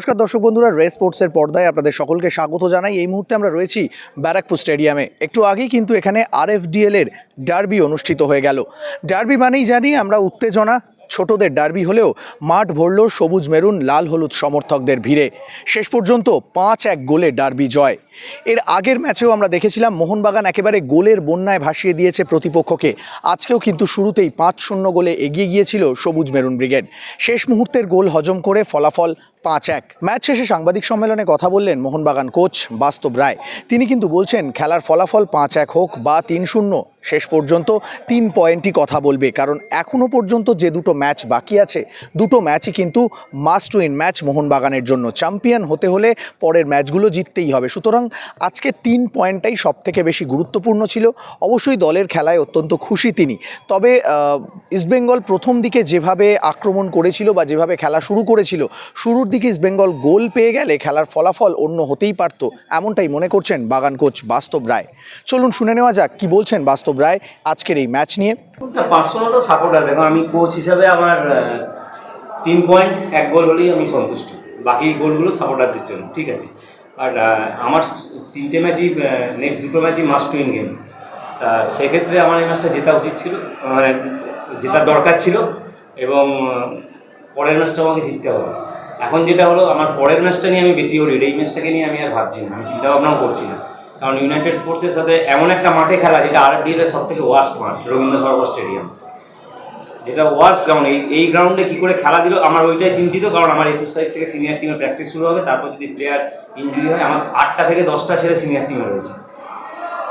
নমস্কার দর্শক বন্ধুরা রেস স্পোর্টসের পর্দায় আপনাদের সকলকে স্বাগত জানাই। এই মুহূর্তে আমরা রয়েছি ব্যারাকপুর স্টেডিয়ামে। একটু আগেই কিন্তু এখানে আরএফডিএল এর ডার্বি অনুষ্ঠিত হয়ে গেল। ডার্বি মানেই জানি আমরা উত্তেজনা, ছোটদের ডার্বি হলেও মাঠ ভরল সবুজ মেরুন, লাল হলুদ সমর্থকদের ভিড়ে। শেষ পর্যন্ত পাঁচ এক গোলে ডার্বি জয়। এর আগের ম্যাচেও আমরা দেখেছিলাম মোহনবাগান একেবারে গোলের বন্যায় ভাসিয়ে দিয়েছে প্রতিপক্ষকে। আজকেও কিন্তু শুরুতেই পাঁচ শূন্য গোলে এগিয়ে গিয়েছিল সবুজ মেরুন ব্রিগেড। শেষ মুহূর্তের গোল হজম করে ফলাফল পাঁচ এক। ম্যাচ শেষে সাংবাদিক সম্মেলনে কথা বললেন মোহনবাগান কোচ বাস্তব রায়। তিনি কিন্তু বলছেন, খেলার ফলাফল পাঁচ এক হোক বা তিন শূন্য, শেষ পর্যন্ত তিন পয়েন্টই কথা বলবে। কারণ এখনও পর্যন্ত যে দুটো ম্যাচ বাকি আছে, দুটো ম্যাচই কিন্তু মাস্ট উইন ম্যাচ মোহনবাগানের জন্য। চ্যাম্পিয়ন হতে হলে পরের ম্যাচগুলো জিততেই হবে। সুতরাং আজকে তিন পয়েন্টটাই সব থেকে বেশি গুরুত্বপূর্ণ ছিল। অবশ্যই দলের খেলায় অত্যন্ত খুশি তিনি। তবে ইস্টবেঙ্গল প্রথম দিকে যেভাবে আক্রমণ করেছিল বা যেভাবে খেলা শুরু করেছিল, শুরুর দিকে ইস্টবেঙ্গল গোল পেয়ে গেলে খেলার ফলাফল অন্য হতেই পারতো, এমনটাই মনে করছেন বাগান কোচ বাস্তব রায়। চলুন শুনে নেওয়া যাক কি বলছেন বাস্তব রায় আজকের এই ম্যাচ নিয়ে। আমি কোচ হিসাবে আমার তিন পয়েন্ট এক গোল হলেই আমি সন্তুষ্ট। বাকি গোলগুলো সাপোর্টারদের জন্য, ঠিক আছে? আর আমার তিনটে ম্যাচই নেক্সট দুটো ম্যাচই মাস্ট উইন গেম সেক্ষেত্রে আমার এই ম্যাচটা জেতা উচিত ছিল মানে জেতার দরকার ছিল, এবং পরের ম্যাচটা আমাকে জিততে হবে। এখন যেটা হলো, আমার পরের ম্যাচটা নিয়ে আমি বেশি ওরিড এই ম্যাচটাকে নিয়ে আমি আর ভাবছি না, আমি চিন্তা ভাবনাও করছি না। কারণ ইউনাইটেড স্পোর্টসের সাথে এমন একটা মাঠে খেলা, যেটা আর এর সব থেকে ওয়ার্স্ট মাঠ, রবীন্দ্র সরোবর স্টেডিয়াম যেটা ওয়ার্স্ট গ্রাউন্ড এই এই গ্রাউন্ডে কী করে খেলা দিল, আমার ওইটাই চিন্তিত, কারণ আমার একুশ সাইড থেকে সিনিয়র টিমের প্র্যাকটিস শুরু হবে, তারপর যদি প্লেয়ার ইঞ্জুরি হয়, আমার আটটা থেকে দশটা ছেলে সিনিয়র টিমে রয়েছে।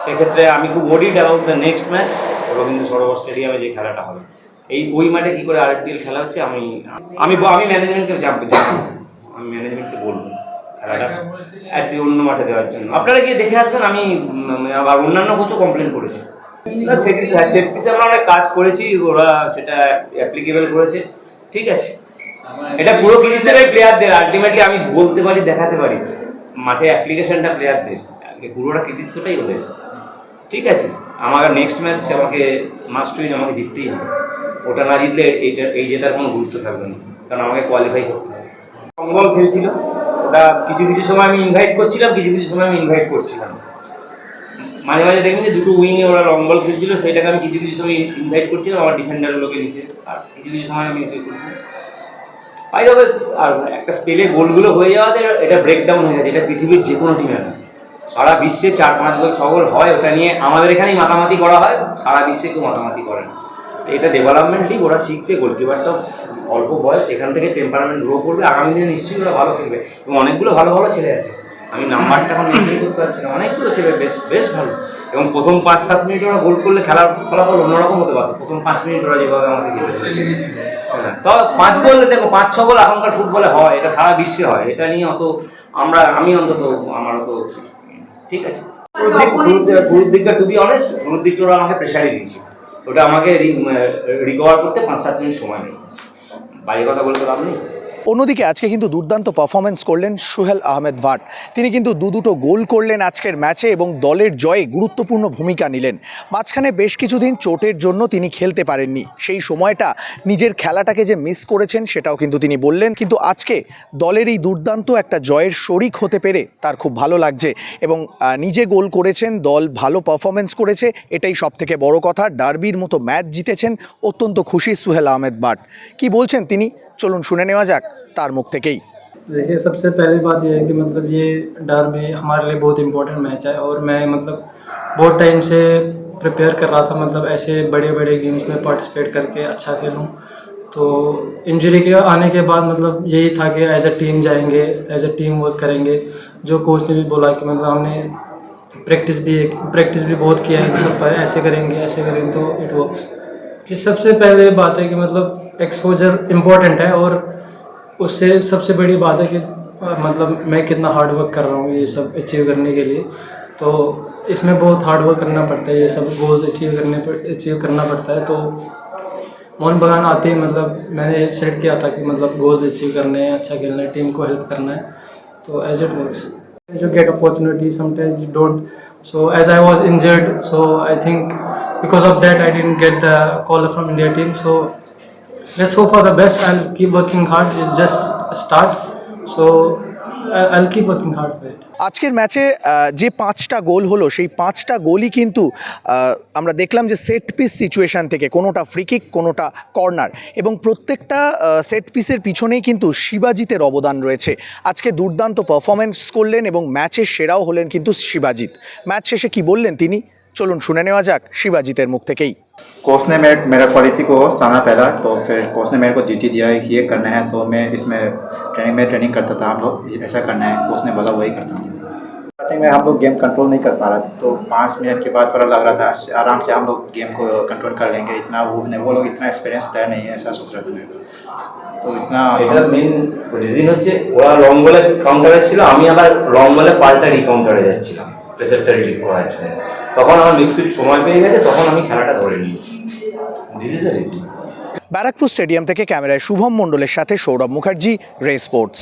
সেক্ষেত্রে আমি খুব worried about the next match Rabindra Sarobar স্টেডিয়ামে যে খেলাটা হবে। এই ওই মাঠে কি করে আরপিএল খেলা হচ্ছে আমি আমি আমি ম্যানেজমেন্টকে জানাব। আমি ম্যানেজমেন্টকে বলব খেলাটা। অন্য মাঠে দেওয়ার জন্য। আপনারা গিয়ে দেখে আসবেন, আমি আবার অন্যান্য কোচও কমপ্লেন করেছি। আমরা অনেক কাজ করেছি, ওরা সেটা অ্যাপ্লিকেবল করেছে। ঠিক আছে। এটা পুরো কৃতিত্বটাই প্লেয়ারদের আলটিমেটলি আমি বলতে পারি, দেখাতে পারি। মাঠে অ্যাপ্লিকেশনটা প্লেয়ারদের পুরোটা কৃতিত্বটাই ওদের। ঠিক আছে। আমার নেক্সট ম্যাচ আমাকে মাস্ট উইন আমাকে জিততেই হবে। ওটা না জিতলে এইটা, এই জেতার কোনো গুরুত্ব থাকবে না, কারণ আমাকে কোয়ালিফাই করতে হবে। অঙ্গল খেলছিল, ওটা কিছু কিছু সময় আমি ইনভাইট করছিলাম, কিছু কিছু সময় আমি ইনভাইট করছিলাম। মাঝে মাঝে দেখবেন যে দুটো উইনে ওরা লং বল খেলছিল, সেটাকে আমি কিছু কিছু সময় ইনভাইট করছিলাম আমার ডিফেন্ডারগুলোকে নিচে, আর কিছু কিছু সময় আমি পাই তবে আর একটা স্পেলে গোলগুলো হয়ে যাওয়াতে এটা ব্রেকডাউন হয়ে গেছে, এটা পৃথিবীর যে কোনো টিমে না। সারা বিশ্বে চার, পাঁচ গোল ছ গোল হয়, ওটা নিয়ে আমাদের এখানেই মাতামাতি করা হয়, সারা বিশ্বে কেউ মাতামাতি করে না। এটা ডেভেলপমেন্ট লিগ ওরা শিখছে গোলকিপারটা অল্প বয়স সেখান থেকে টেম্পারমেন্ট গ্রো করবে আগামী দিনে নিশ্চয়ই ওরা ভালো খেলবে। এবং অনেকগুলো ভালো ভালো ছেলে আছে। আমি নাম্বারটা এখন মেনটেন করতে পারছি না। অনেকগুলো ছেলে বেশ বেশ ভালো। এবং প্রথম পাঁচ সাত মিনিট ওরা গোল করলে খেলার ফলাফল অন্যরকম হতে পারতো। প্রথম পাঁচ মিনিট ওরা যেভাবে আমাকে ধরেছে হ্যাঁ, তবে পাঁচ গোল দেখো পাঁচ ছ গোল এখনকার ফুটবলে হয় এটা সারা বিশ্বে হয়। এটা নিয়ে অত আমরা আমি অন্তত আমার অত ঠিক আছে। শুরুর দিক- শুরুর দিক- শুরুর দিকটা টু বি অনেস্ট শুরুর দিকটা ওরা আমাকে প্রেশারই দিয়েছে ওটা আমাকে রিকভার করতে পাঁচ সাত মিনিট সময় লেগেছে বাইরে কথা বলতে লাভ নেই। অন্যদিকে আজকে কিন্তু দুর্দান্ত পারফরমেন্স করলেন সুহেল আহমেদ ভাট। তিনি কিন্তু দু দুটো গোল করলেন আজকের ম্যাচে এবং দলের জয়ে গুরুত্বপূর্ণ ভূমিকা নিলেন। মাঝখানে বেশ কিছুদিন চোটের জন্য তিনি খেলতে পারেননি। সেই সময়টা নিজের খেলাটাকে যে মিস করেছেন সেটাও কিন্তু তিনি বললেন। কিন্তু আজকে দলের এই দুর্দান্ত একটা জয়ের শরিক হতে পেরে তার খুব ভালো লাগছে এবং নিজে গোল করেছেন, দল ভালো পারফরমেন্স করেছে, এটাই সব থেকে বড় কথা। ডার্বির মতো ম্যাচ জিতেছেন অত্যন্ত খুশি সুহেল আহমেদ ভাট। কি বলছেন তিনি? চলুন শুনে নেওয়া যাক তার মুখ থেকেই देखिए सबसे पहली बात यह है कि मतलब ये डर्बी हमारे लिए बहुत इम्पोर्टेंट मैच है और मैं मतलब बहुत टाइम से प्रिपेयर कर रहा था मतलब ऐसे बड़े बड़े गेम्स में पार्टिसिपेट करके अच्छा खेलूं तो इंजरी के आने के बाद मतलब यही था कि एज अ टीम जाएंगे एज अ टीम वर्क करेंगे जो कोच ने भी बोला कि मतलब हमने प्रैक्टिस भी प्रैक्टिस भी बहुत किया है सब पर ऐसे करेंगे ऐसे करेंगे तो इट वर्क्स ये सबसे पहले बात है कि मतलब एक्सपोजर इम्पोर्टेंट है और उससे सबसे बड़ी बात है कि मतलब मैं कितना हार्ड वर्क कर रहा हूँ ये सब अचीव करने के लिए। तो इसमें बहुत हार्ड वर्क करना पड़ता है, ये सब गोल्स अचीव करने पर अचीव करना पड़ता है। तो मोहन बगान आते ही मतलब मैंने सेट किया था कि मतलब गोल्स अचीव करने हैं अच्छा खेलना है टीम को हेल्प करना है। तो as it you get opportunity sometimes you don't so as i was injured, so i think because of that, i didn't get the call from india team, so let's hope for the best. and keep working hard. It's just a start. So I'll keep working hard for it. আজকের ম্যাচে যে পাঁচটা গোল হলো, সেই পাঁচটা গোলই কিন্তু আমরা দেখলাম যে সেট পিস সিচুয়েশান থেকে কোনোটা ফ্রিকিক কোনোটা কর্নার এবং প্রত্যেকটা সেট পিসের পিছনেই কিন্তু শিবাজিতের অবদান রয়েছে আজকে দুর্দান্ত পারফরমেন্স করলেন এবং ম্যাচের সেরাও হলেন কিন্তু শিবাজিৎ ম্যাচ শেষে কি বললেন তিনি চলুন শুনে নেওয়া যাক শিবাজিতের মুখ থেকেই कोच ने मेरे मेरा क्वालिटी को साना पहला तो फिर कोच ने मेरे को जीटी दिया है कि ये करना है तो मैं इसमें ट्रेनिंग में ट्रेनिंग करता था हम लोग ऐसा करना है कोच ने बोला वही करता हूँ स्टार्टिंग में हम लोग गेम कंट्रोल नहीं कर पा रहे थे तो पाँच मिनट के बाद थोड़ा लग रहा था आराम से हम लोग गेम को कंट्रोल कर लेंगे इतना वो नहीं वो लोग इतना एक्सपीरियंस प्लेयर नहीं है ऐसा सोच रहा था मैं तो इतना এটার মেন রিজন হচ্ছে ওরা লং বলে কাউন্টারে ছিল আমি আবার লং বলে পাল্টা রিকাউন্টারে যাচ্ছিলাম প্রেসারটা রিলিভ করার জন্য তখন আমার মৃত্যুর সময় পেয়ে গেছে, তখন আমি খেলাটা ধরে নিয়েছি। This is the reason Barrackpore stadium থেকে ক্যামেরায় শুভম মণ্ডলের সাথে সৌরভ মুখার্জি, রে স্পোর্টস।